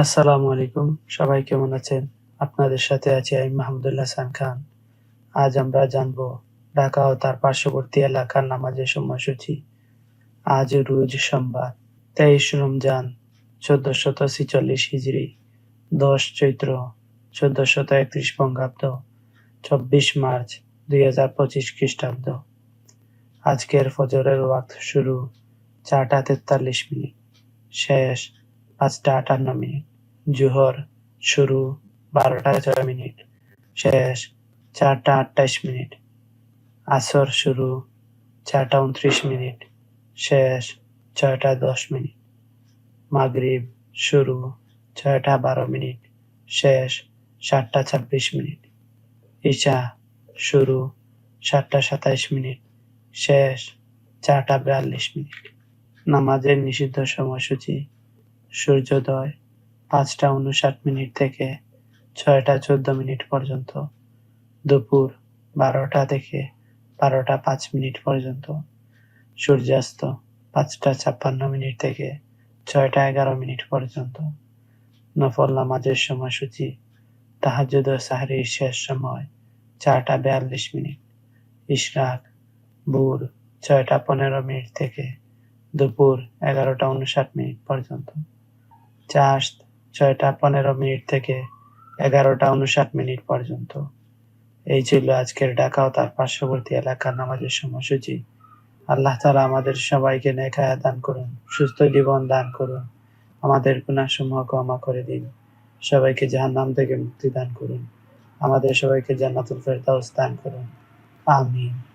আসসালামু আলাইকুম। সবাই কেমন আছেন? আপনাদের সাথে আছি আমি মাহমুদুল্লাহ সান খান। আজ আমরা জানব ঢাকা ও তার পার্শ্ববর্তী এলাকার নামাজের সময়সূচি। আজ রোজ সোমবার, তেইশ রমজান, চোদ্দশত ছিচল্লিশ হিজড়ি, দশ চৈত্র, চোদ্দশত একত্রিশ বঙ্গাব্দ, চব্বিশ মার্চ দুই হাজার পঁচিশ খ্রিস্টাব্দ। আজকের ফজরের ওয়াক্ত শুরু চারটা তেতাল্লিশ মিনিট। শেষ পাঁচটা আটান্ন মিনিট। জোহর শুরু বারোটা ছয় মিনিট। শেষ চারটা আটাইশ মিনিট। আসর শুরু চারটা উনত্রিশ মিনিট। শেষ ছয়টা দশ মিনিট। মাগরিব শুরু ছয়টা বারো মিনিট। শেষ সাতটা ছাব্বিশ মিনিট। ঈশা শুরু সাতটা সাতাইশ মিনিট। শেষ চারটা বিয়াল্লিশ মিনিট। নামাজের নিষিদ্ধ সময়সূচি সূর্যোদয় পাঁচটা উনষাট মিনিট থেকে ছয়টা চোদ্দ মিনিট পর্যন্ত। দুপুর বারোটা থেকে বারোটা পাঁচ মিনিট পর্যন্ত। সূর্যাস্ত পাঁচটা ছাপ্পান্ন মিনিট থেকে ছয়টা এগারো মিনিট পর্যন্ত। নফল নামাজের সময়সূচি তাহাজুদ ও সাহরির শেষ সময় চারটা বিয়াল্লিশ মিনিট। ইশরাক ভোর ছয়টা পনেরো মিনিট থেকে দুপুর এগারোটা উনষাট মিনিট পর্যন্ত। চাষ ছয়টা পনেরো মিনিট থেকে এগারোটা উনষাট মিনিট পর্যন্ত। এই ছিল আজকের ঢাকা ও তার পার্শ্ববর্তী এলাকার নামাজের সময়সূচি। আল্লাহ তালা আমাদের সবাইকে নেখায়া দান করুন, সুস্থ জীবন দান করুন, আমাদের গুণাসমূহ ক্ষমা করে দিন। সবাইকে জাহান্নাম থেকে মুক্তি দান করুন। আমাদের সবাইকে জান্নাতুল ফেরদাউস দান করুন। আমিন।